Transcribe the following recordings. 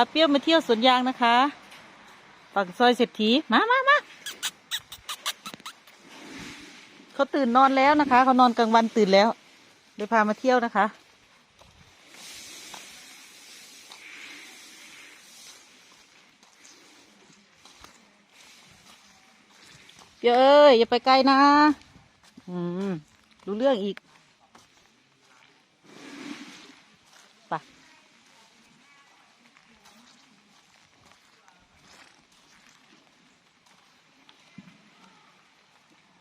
าเปรี้ยวมาเที่ยวสวนยางนะคะปากซอยเศรษฐีมามามาเขาตื่นนอนแล้วนะคะเขานอนกลางวันตื่นแล้วเดี๋ยวพามาเที่ยวนะคะเปียวเอ้ยอย่าไปไกลนะ อืมรู้เรื่องอีกไป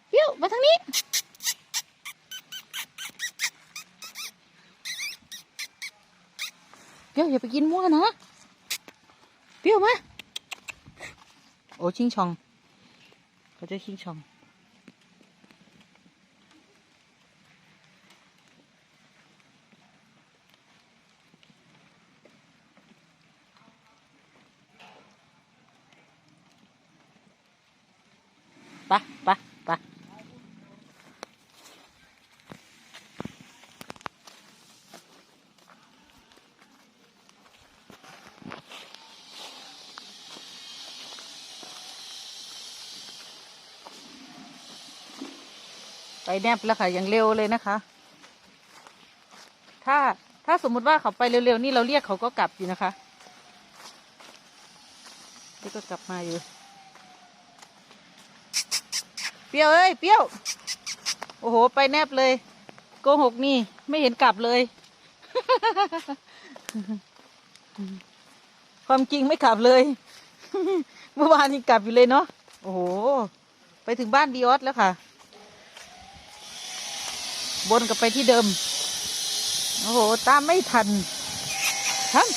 เปียว มาทางนี้เปียวอย่าไปกินมั่วนะเปียวมาโอ้ชิงชอง เขาจะชิงชองไปไป ไปแนบแล้วค่ะอย่างเร็วเลยนะคะ ถ้าถ้าสมมุติว่าเขาไปเร็วๆนี่เราเรียกเขาก็กลับอยู่นะคะนี่ก็กลับมาอยู่ เปรี้ยวเอ้ยเปรี้ยว โอ้โห ไปแนบเลย โกหกนี่ไม่เห็นกลับเลย ความจริงไม่กลับเลย เมื่อวานยังกลับอยู่เลยเนาะ โอ้โห ไปถึงบ้านดีออสแล้วค่ะ บนกลับไปที่เดิม โอ้โห ตามไม่ทันทัน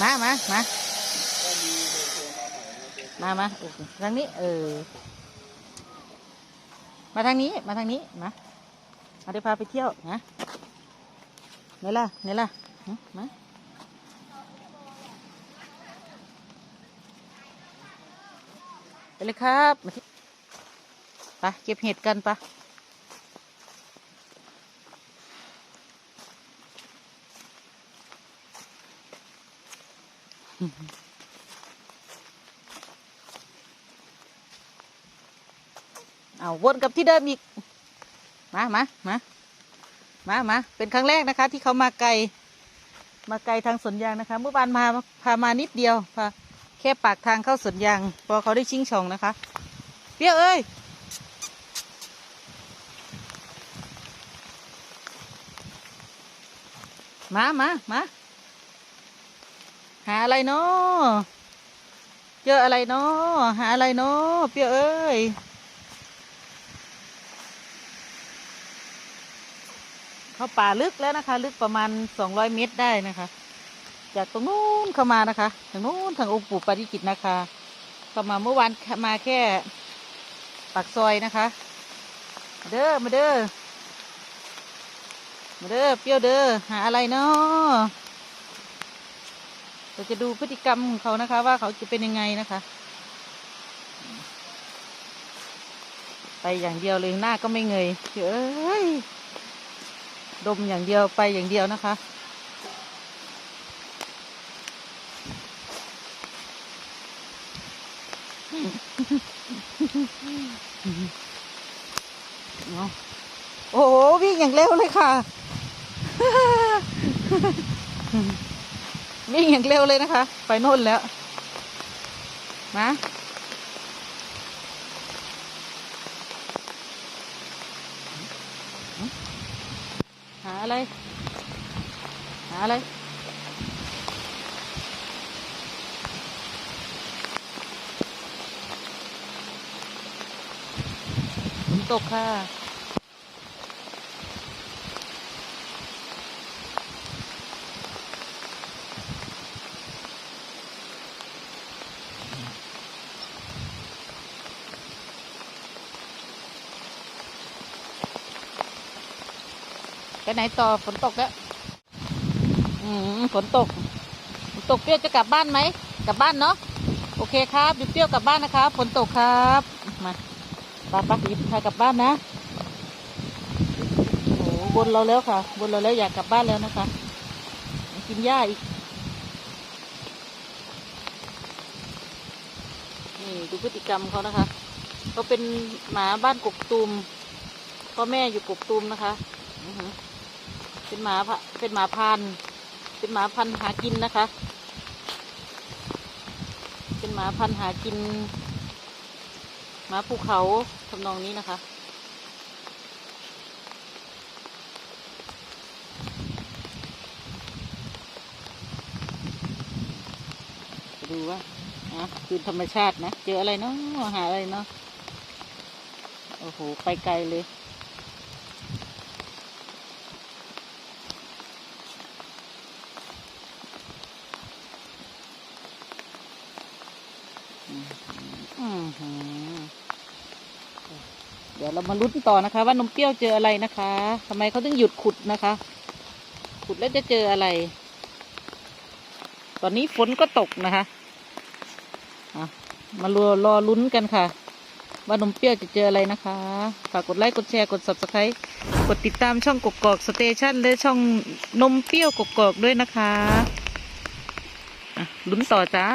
มามามามามาโอเคทางนี้ เออ มาทางนี้ มาทางนี้ มามาเดี๋ยวพาไปเที่ยวนะไหนล่ะไหนล่ะมาไปเลยครับ ปเก็บเห็ดกันปะเอาวนกับที่เดิมอีก มามามามามาเป็นครั้งแรกนะคะ ที่เขามาไกล มาไกลทางสวนยางนะคะ เมื่อวานมาพามานิดเดียวพาแค่ปากทางเข้าสวนยาง พอเขาได้ชิงช่องนะคะ เปรี้ยวเอ้ย มามามาหาอะไรเนาะเจออะไรเนาะหาอะไรเนาะเปรี้ยวเอ้ยเข้าป่าลึกแล้วนะคะ ลึกประมาณสองร้อยเมตรได้นะคะ จากตรงนู้นเข้ามานะคะทางนู้นทางองค์ปู่ปาริจิตนะคะเข้ามาเมื่อวานมาแค่ปากซอยนะคะมาเด้อมาเด้อ เด้อเปรี้ยวเด้อหาอะไรเนาะเราจะดูพฤติกรรมของเขานะคะ ว่าเขาจะเป็นยังไงนะคะ ไปอย่างเดียวเลยหน้าก็ไม่เงยเอ้ยดมอย่างเดียวไปอย่างเดียวนะคะโอ้โหวิ่งอย่างเร็วเลยค่ะ วิ่งอย่างเร็วเลยนะคะ ไปโน่นแล้ว มาหาอะไร หาอะไรฝนตกค่ะ ไปไหนต่อฝนตกแล้ว อืมฝนตก ฝนตกเปรี้ยวจะกลับบ้านไหม กลับบ้านเนาะ โอเคครับเดี๋ยวเปรี้ยวกลับบ้านนะคะฝนตกครับ มาป้าป้าหยิบพากลับบ้านนะโอ้โหบนเราแล้วค่ะ บนเราแล้วอยากกลับบ้านแล้วนะคะ กินหญ้าอีก ดูพฤติกรรมเขานะคะเขาเป็นหมาบ้านกกตูมพ่อแม่อยู่กกตูมนะคะเป็นหมาเป็นหมาพันเป็นหมาพันหากินนะคะ เป็นหมาพันหากิน หมาภูเขาทำนองนี้นะคะดูว่า อะคืนธรรมชาตินะ เจออะไรเนาะหาอะไรเนาะโอ้โห ไปไกลเลยอืมหือเดี๋ยวเรามาลุ้นต่อนะคะ ว่านมเปรี้ยวเจออะไรนะคะทำไมเขาถึงหยุดขุดนะคะ ขุดแล้วจะเจออะไร ตอนนี้ฝนก็ตกนะคะ อะมารอรอลุ้นกันค่ะ ว่านมเปรี้ยวจะเจออะไรนะคะ ฝากกดไลค์ กดแชร์ กด subscribe กดติดตามช่องกกกอกสเตชันและช่องนมเปรี้ยวกกกอกด้วยนะคะอะลุ้นต่อจ้า